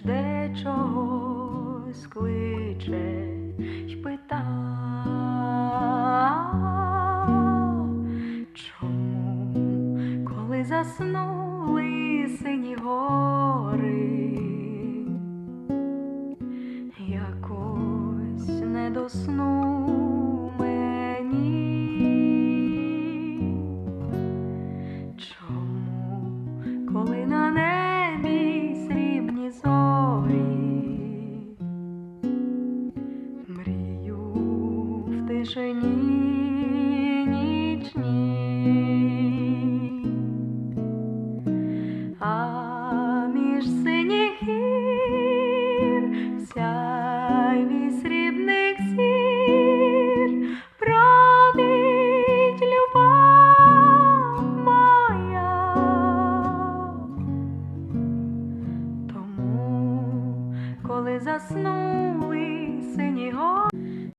жде чогось кличе й пита, чому, коли заснули сині гори, якось не до сну коли тишині нічній, а між синіх гір сяйві срібних зір править любов моя. Тому, коли засну